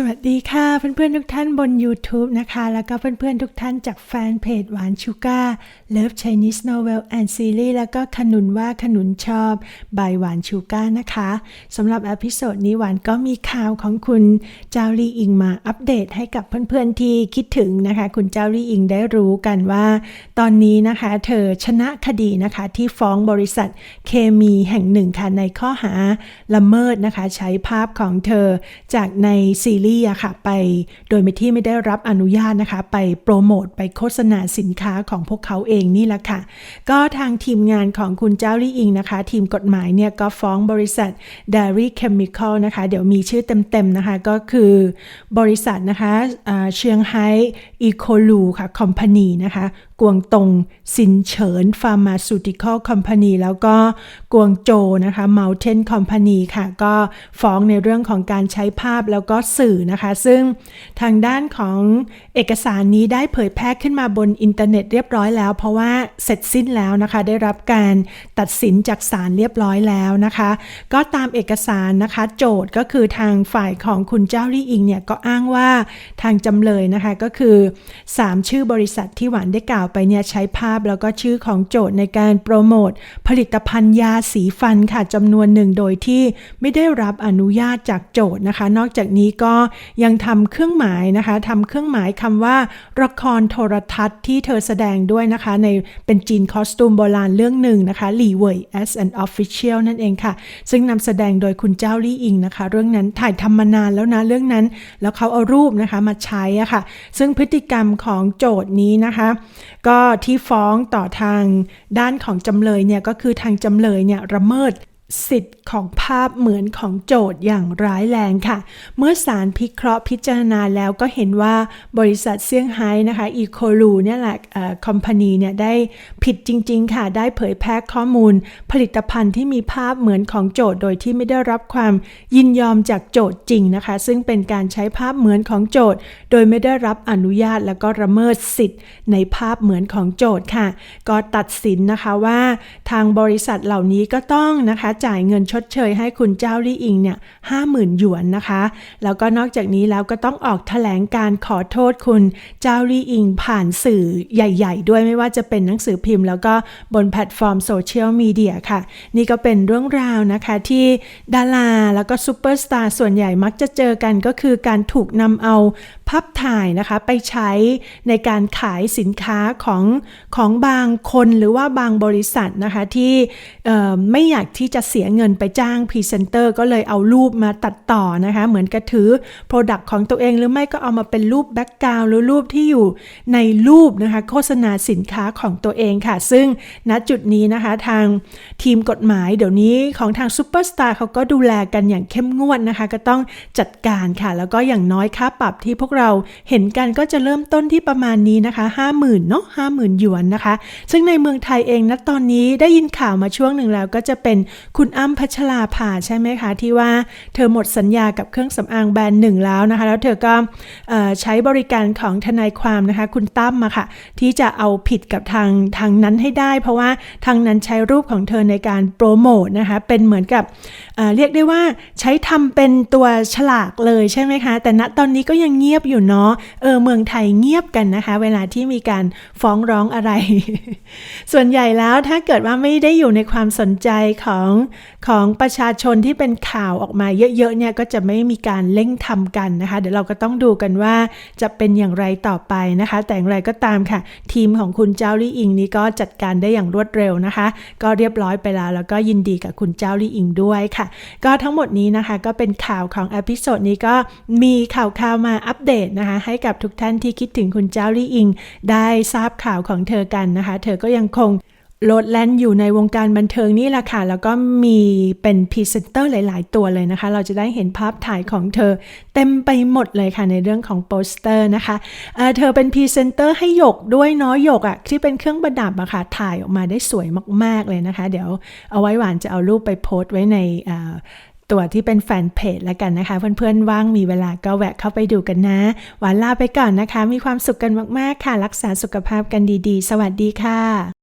สวัสดีค่ะเพื่อนๆทุกท่านบน YouTube นะคะ แล้วก็เพื่อนๆทุกท่านจากแฟนเพจหวานชูการ์ Love Chinese Novel and Series แล้วก็ขนุนว่าขนุนชอบบายหวานชูการ์นะคะสำหรับอพิโซดนี้หวานก็มีข่าวของคุณเจ้าลี่อิงมาอัปเดตให้กับเพื่อนๆที่คิดถึงนะคะ คุณเจ้าลี่อิงได้รู้กันว่า ตอนนี้นะคะเธอชนะคดีนะคะที่ฟ้องบริษัทเคมีแห่งหนึ่งค่ะในข้อหาละเมิดนะคะ ใช้ภาพของเธอจากในซีรีส์อะค่ะ ไปโดยไม่ที่ไม่ได้รับอนุญาตนะคะ ไปโปรโมทไปโฆษณาสินค้าของพวกเขาเองนี่แหละค่ะ ก็ทางทีมงานของคุณเจ้าลี่อิงนะคะ ทีมกฎหมายเนี่ยก็ฟ้องบริษัท Dairy Chemical นะคะ เดี๋ยวมีชื่อเต็มๆนะคะ ก็คือบริษัทนะคะเชียงไฮ้อีโคลูค่ะคอมพานีนะคะกวงตงซินเฉินฟาร์มาซูติคอลคอมพานีแล้วก็กวงโจนะคะ Mountain Company ค่ะ ก็ฟ้องในเรื่องของการใช้ภาพแล้วก็สื่อนะคะ ซึ่งทางด้านของเอกสารนี้ได้เผยแพร่ขึ้นมาบนอินเทอร์เน็ตเรียบร้อยแล้ว เพราะว่าเสร็จสิ้นแล้วนะคะ ได้รับการตัดสินจากศาลเรียบร้อยแล้วนะคะ ก็ตามเอกสารนะคะ โจทย์ก็คือทางฝ่ายของคุณเจ้าลี่อิงเนี่ยก็อ้างว่าทางจำเลยนะคะก็คือ 3 ชื่อบริษัทที่หวานได้กล่าวไปเนี่ยใช้ภาพแล้วก็ชื่อของโจทย์ในการโปรโมทผลิตภัณฑ์ยาสีฟันค่ะจำนวนหนึ่งโดยที่ไม่ได้รับอนุญาตจากโจทย์นะคะ นอกจากนี้ก็ยังทำเครื่องหมายนะคะทำเครื่องหมายคำว่าละครโทรทัศน์ที่เธอแสดงด้วยนะคะ ในเป็นจีนคอสตูมโบราณเรื่องหนึ่งนะคะหลี่เว่ย as an official นั่นเองค่ะ ซึ่งนำแสดงโดยคุณเจ้าลี่อิงนะคะ เรื่องนั้นถ่ายทำมานานแล้วนะเรื่องนั้น แล้วเขาเอารูปนะคะมาใช้อะค่ะ ซึ่งพฤติกรรมของโจทย์นี้นะคะ ก็ที่ฟ้องต่อทางด้านของจำเลยเนี่ยก็คือทางจำเลยเนี่ยระเมิด สิทธิ์ของภาพเหมือนของโจทย์อย่างร้ายแรงค่ะ เมื่อศาลพิเคราะห์พิจารณาแล้วก็เห็นว่าบริษัทเซี่ยงไฮ้นะคะอีโคลูเนี่ยแหละคอมพานีเนี่ยได้ผิดจริง ๆ ค่ะ ได้เผยแพร่ข้อมูล ผลิตภัณฑ์ที่มีภาพเหมือนของโจทย์โดยที่ไม่ได้รับความยินยอมจากโจทย์จริงนะคะ ซึ่งเป็นการใช้ภาพเหมือนของโจทย์ โดยไม่ได้รับอนุญาตแล้วก็ระเมิดสิทธิ์ ในภาพเหมือนของโจทย์ค่ะ ก็ตัดสินนะคะว่า ทางบริษัทเหล่านี้ก็ต้องนะคะจ่ายเงินชดเชยให้คุณเจ้าลี่อิงเนี่ยห้าหมื่นหยวนนะคะ แล้วก็นอกจากนี้แล้วก็ต้องออกถแถลงการขอโทษคุณเจ้าลี่อิงผ่านสื่อใหญ่ ๆ ด้วยไม่ว่าจะเป็นหนังสือพิมพ์ แล้วก็บนแพลตฟอร์มโซเชียลมีเดียค่ะ นี่ก็เป็นเรื่องราวนะคะที่ดาราแล้วก็ซูเปอร์สตาร์ส่วนใหญ่มักจะเจอกันก็คือการถูกนำเอาภาพถ่ายนะคะไปใช้ในการขายสินค้าของของบางคนหรือว่าบางบริษัทนะคะที่ไม่อยากที่จะเสียเงินไปจ้างพรีเซนเตอร์ก็เลยเอารูปมาตัดต่อนะคะ เหมือนกระถือโปรดักต์ของตัวเองหรือไม่ก็เอามาเป็นรูปแบ็กกราวด์หรือรูปที่อยู่ในรูปนะคะ โฆษณาสินค้าของตัวเองค่ะ ซึ่งณจุดนี้นะคะทางทีมกฎหมายเดี๋ยวนี้ของทางซูเปอร์สตาร์เขาก็ดูแลกันอย่างเข้มงวดนะคะ ก็ต้องจัดการค่ะ แล้วก็อย่างน้อยค่าปรับที่พวกเราเห็นกันก็จะเริ่มต้นที่ประมาณนี้นะคะ 50,000เนาะ50,000หยวนนะคะ ซึ่งในเมืองไทยเองนะตอนนี้ได้ยินข่าวมาช่วงหนึ่งแล้วก็จะเป็นคุณอ้ำพัชราภาใช่ไหมคะ ที่ว่าเธอหมดสัญญากับเครื่องสำอางแบรนด์หนึ่งแล้วนะคะ แล้วเธอก็ใช้บริการของทนายความนะคะ คุณตั้มมาค่ะ ที่จะเอาผิดกับทางทางนั้นให้ได้ เพราะว่าทางนั้นใช้รูปของเธอในการโปรโมทนะคะ เป็นเหมือนกับเเรียกได้ว่าใช้ทำเป็นตัวฉลากเลยใช่ไหมคะ แต่ณตอนนี้ก็ยังเงียบอยู่เนาะเออเมืองไทยเงียบกันนะคะ เวลาที่มีการฟ้องร้องอะไร ส่วนใหญ่แล้วถ้าเกิดว่าไม่ได้อยู่ในความสนใจของของประชาชนที่เป็นข่าวออกมาเยอะๆเนี่ยก็จะไม่มีการเร่งทำกันนะคะ เดี๋ยวเราก็ต้องดูกันว่าจะเป็นอย่างไรต่อไปนะคะ แต่อย่างไรก็ตามค่ะ ทีมของคุณเจ้าลี่อิงนี้ก็จัดการได้อย่างรวดเร็วนะคะ ก็เรียบร้อยไปแล้วแล้วก็ยินดีกับคุณเจ้าลี่อิงด้วยค่ะ ก็ทั้งหมดนี้นะคะก็เป็นข่าวของอพิโซดนี้ก็มีข่าวข่าวมาอัปเดตนะคะ ให้กับทุกท่านที่คิดถึงคุณเจ้าลี่อิง ได้ทราบข่าวของเธอกันนะคะ เธอก็ยังคง โลดแล่นอยู่ในวงการบันเทิงนี่แหละค่ะ แล้วก็มีเป็นพรีเซนเตอร์หลาย ๆ ตัวเลยนะคะ เราจะได้เห็นภาพถ่ายของเธอเต็มไปหมดเลยค่ะในเรื่องของโปสเตอร์นะคะเเธอเป็นพรีเซนเตอร์ให้หยกด้วยเนาะหยกอะ่ะที่เป็นเครื่องประดับอะค่ะถ่ายออกมาได้สวยมาก ๆ เลยนะคะ เดี๋ยวเอาไว้หวานจะเอารูปไปโพสต์ไว้ในตัวที่เป็นแฟนเพจแล้วกันนะคะ เพื่อนๆว่างมีเวลาก็แวะเข้าไปดูกันนะ หวานลาไปก่อนนะคะ มีความสุขกันมาก ๆ ค่ะ รักษาสุขภาพกันดีๆ สวัสดีค่ะ